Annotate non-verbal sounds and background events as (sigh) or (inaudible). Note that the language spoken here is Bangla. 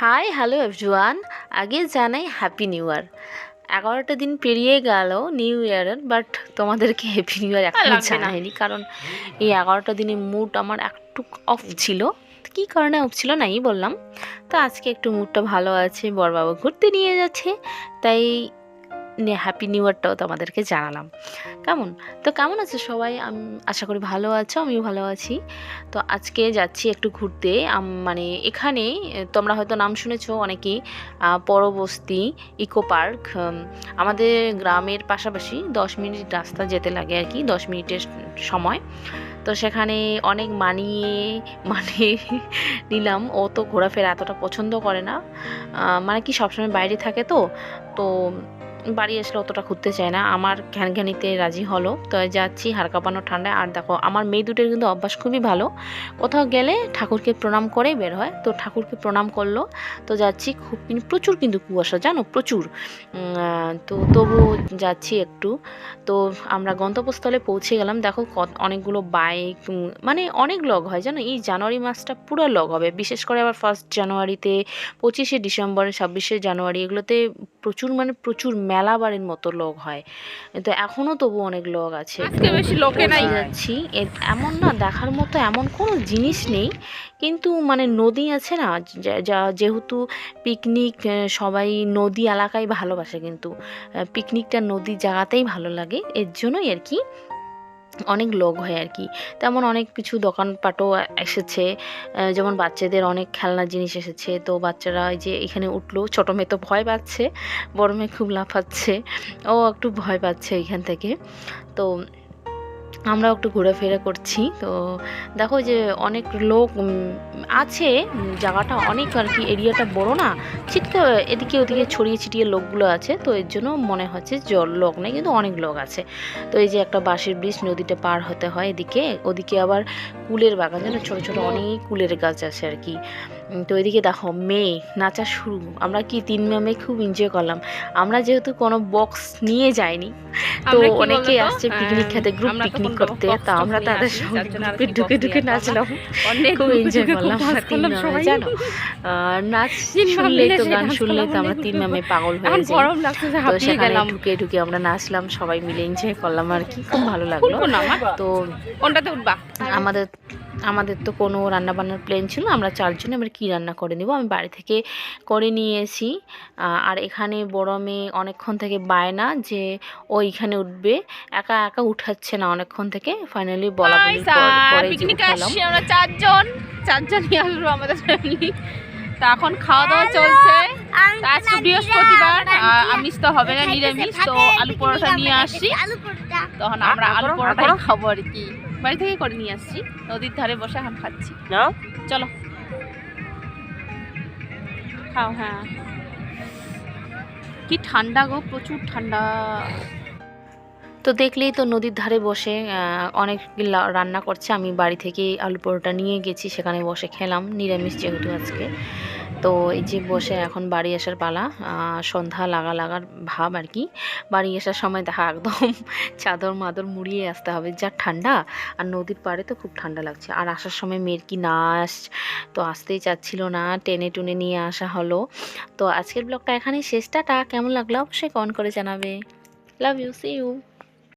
হাই হ্যালো এভরিওয়ান আগে জানাই হ্যাপি নিউ ইয়ার এগারোটা দিন পেরিয়ে গেল নিউ ইয়ারের বাট তোমাদেরকে হ্যাপি নিউ ইয়ার এখনও। জানাইনি কারণ এই এগারোটা দিনে মুড আমার একটু অফ ছিল। কি কারণে অফ ছিল নাই বললাম। তো আজকে একটু মুডটা ভালো আছে বরবাবু ঘুরতে নিয়ে যাচ্ছে। তাই হ্যাপি নিউ ইয়ারটাও তোমাদেরকে জানালাম। কেমন? তো কেমন আছে সবাই? আমি, আশা করি ভালো আছো, আমিও ভালো আছি। তো আজকে যাচ্ছি একটু ঘুরতে। মানে এখানে তোমরা হয়তো নাম শুনেছো অনেকেই পরবস্তি, ইকো পার্ক আমাদের গ্রামের পাশাপাশি দশ মিনিট রাস্তা যেতে লাগে আর কি, দশ মিনিটের সময়। তো সেখানে অনেক মানিয়ে মানে নিলাম। ও তো ঘোরাফেরা এতটা পছন্দ করে না। মানে কি সবসময় বাইরে থাকে তো? তো বাড়ি আসলে অতটা ঘুরতে চায় না। আমার ঘ্যান ঘ্যানিতে রাজি হলো। তো যাচ্ছি হাড় কাঁপানো ঠান্ডায়। আর দেখো, আমার মেয়ে দুটোর কিন্তু অভ্যাস খুবই ভালো। কোথাও গেলে ঠাকুরকে প্রণাম করেই বের হয়। তো ঠাকুরকে প্রণাম করল। তো যাচ্ছি খুব কিন্তু প্রচুর কিন্তু কুয়াশা, জানো? প্রচুর। তো তবু যাচ্ছি একটু। তো আমরা গন্তব্যস্থলে পৌঁছে গেলাম। দেখো অনেকগুলো বাইক মানে অনেক লগ হয়, জানো? এই জানুয়ারি মাসটা পুরো লগ হবে। বিশেষ করে আবার ফার্স্ট জানুয়ারিতে পঁচিশে ডিসেম্বর ছাব্বিশে জানুয়ারি এগুলোতে প্রচুর মানে প্রচুর মেলা বাড়ির মতো লোক হয়। তো এখনও তবু অনেক লোক আছে। আজকে বেশি লোকে নাই। যাচ্ছি? এমন না দেখার মতো এমন কোনো জিনিস নেই। কিন্তু মানে নদী আছে না যা- যা যেহেতু পিকনিক সবাই নদী এলাকায় ভালোবাসে কিন্তু পিকনিকটা নদী জায়গাতেই ভালো লাগে। এর জন্যই আর কি অনেক লোক হয় আর কি। তেমন অনেক কিছু দোকানপাটও এসেছে। যেমন বাচ্চাদের অনেক খেলনা জিনিস এসেছে। তো বাচ্চারা যে এখানে উঠল, ছোটো মেয়ে তো ভয় পাচ্ছে, বড় মেয়ে খুব লাফাচ্ছে। ও একটু ভয় পাচ্ছে এখান থেকে। তো আমরাও একটু ঘোরাফেরা করছি। তো দেখো যে অনেক লোক আছে জায়গাটা অনেক আর কি, এরিয়াটা বড় না ছিটকে এদিকে ওদিকে ছড়িয়ে ছিটিয়ে লোকগুলো আছে, তো এর জন্য মনে হচ্ছে জল লোক নেই, কিন্তু অনেক লোক আছে। তো এই যে একটা বাঁশের ব্রিজ নদীটা পার হতে হয় এদিকে, ওদিকে আবার কুলের বাগান যেন ছোটো ছোটো অনেক কুলের গাছ আছে আর কি। তো এদিকে দেখো মেয়ে নাচা শুরু। আমরা কি তিন মেয়ে খুব এনজয় করলাম। আমরা যেহেতু কোনো বক্স নিয়ে যাইনি তো আমরা কি অনেকেই বলতো? আসছে পিকনিক খেতে গ্রুপ পিকনিক করতে তা আমরা তাদের সঙ্গে গ্রুপে ঢুকে ঢুকে নাচলাম। অনেক খুব এনজয় করলাম তিন করলাম জানো? নাচ শুনলে তো গান শুনলে তো আমরা তিন অনেক। ম্যামে পাগল হয়ে যাই। তো সেখানে গেলাম। ঢুকে ঢুকে আমরা নাচলাম সবাই মিলে এনজয় করলাম আর কি খুব ভালো (laughs) লাগল? তো আমাদের আমাদের তো কোনো রান্না বান্নার প্ল্যান ছিল না, আমরা চারজনে আমরা কী রান্না করে নেব? আমি বাড়ি থেকে করে নিয়ে এসি। আর এখানে বড় মেয়ে অনেকক্ষণ থেকে বায়না যে ও এখানে উঠবে। একা একা উঠাচ্ছে না অনেকক্ষণ থেকে। ফাইনালি বলা আমরা চারজন। চারজনই আসব আমাদের ফ্যামিলি তা এখন খাওয়া দাওয়া চলছে। তা আজকে বৃহস্পতিবার। আমিষ তো হবে না নিরামিষ। তো আলু পরোটা নিয়ে আসছি তখন আমরা আলু পরোটাই খাব আর কি। বাড়ি থেকে করে নিয়ে আসছি। নদীর ধারে বসে এখন খাচ্ছি। চলো। খাও হ্যাঁ। কি ঠান্ডা গো প্রচুর ঠান্ডা। তো দেখলেই তো নদীর ধারে বসে অনেক রান্না করছে। আমি বাড়ি থেকে আলু পরোটা নিয়ে গেছি সেখানে বসে খেলাম। নিরামিষ যেহেতু আজকে। তো এই যে বসে এখন বাড়ি আসার পালা সন্ধ্যা লাগা লাগার ভাব আর কি। বাড়ি আসার সময় দেখা একদম (laughs) চাদর মাদর মুড়িয়ে আসতে হবে। যা ঠান্ডা, আর নদীর পাড়ে তো খুব ঠান্ডা লাগছে। আর আসার সময় মেয়ের কি নাচ তো আসতেই চাচ্ছিল না, টেনে টুনে নিয়ে আসা হলো। তো আজকের ব্লগটা এখানেই শেষটাটা কেমন লাগল অবশ্যই কমেন্ট করে জানাবে। Love you C you